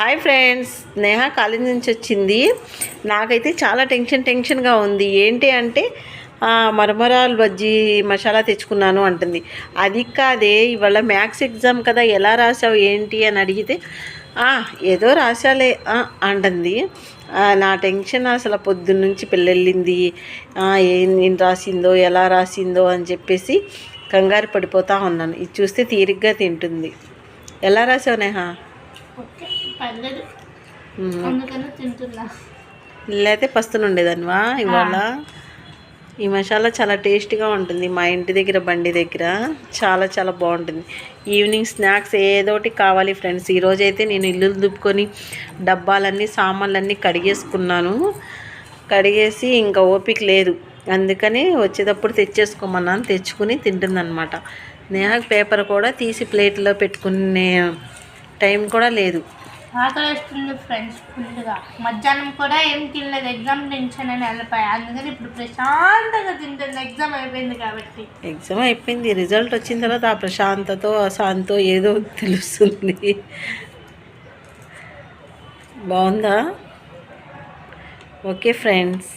Hi friends స్నేహ college నుంచి వచ్చింది. నాకైతే చాలా టెన్షన్ టెన్షన్గా ఉంది. ఏంటి అంటే మరమరాలు బజ్జీ మసాలా తెచ్చుకున్నాను అంటుంది. అది కాదే ఇవాళ మ్యాథ్స్ ఎగ్జామ్ కదా ఎలా రాసావు ఏంటి అని అడిగితే ఏదో రాశాలే అంటుంది. నా టెన్షన్ అసలు పొద్దున్న నుంచి పిల్లెళ్ళింది ఏం ఏం రాసిందో ఎలా రాసిందో అని చెప్పేసి కంగారు పడిపోతూ ఉన్నాను. ఇది చూస్తే తీరిగ్గా తింటుంది. ఎలా రాసావు నేహా? అందుకని తింటున్నా. లేకపోతే పస్తులు ఉండేదానివా ఇవాళ. ఈ మసాలా చాలా టేస్టీగా ఉంటుంది మా ఇంటి దగ్గర బండి దగ్గర. చాలా చాలా బాగుంటుంది. ఈవినింగ్ స్నాక్స్ ఏదోటి కావాలి ఫ్రెండ్స్. ఈరోజు అయితే నేను ఇల్లు దుప్పుకొని డబ్బాలన్నీ సామాన్లన్నీ కడిగేసుకున్నాను. కడిగేసి ఇంకా ఓపిక లేదు. అందుకని వచ్చేటప్పుడు తెచ్చేసుకోమన్నాను తెచ్చుకుని తింటుందన్నమాట నేహకు పేపర్ కూడా తీసి ప్లేట్లో పెట్టుకునే టైం కూడా లేదు. ఆకలి వేస్తుంది ఫ్రెండ్స్ ఫుల్గా మధ్యాహ్నం కూడా ఏం తినలేదు. ఎగ్జామ్ టెన్షన్ అని వెళ్ళిపోయా. అందుకని ఇప్పుడు ప్రశాంతంగా తింటుంది ఎగ్జామ్ అయిపోయింది కాబట్టి. ఎగ్జామ్ అయిపోయింది. రిజల్ట్ వచ్చిన తర్వాత ఆ ప్రశాంతతో అశాంతో ఏదో తెలుస్తుంది. బాగుందా? Okay friends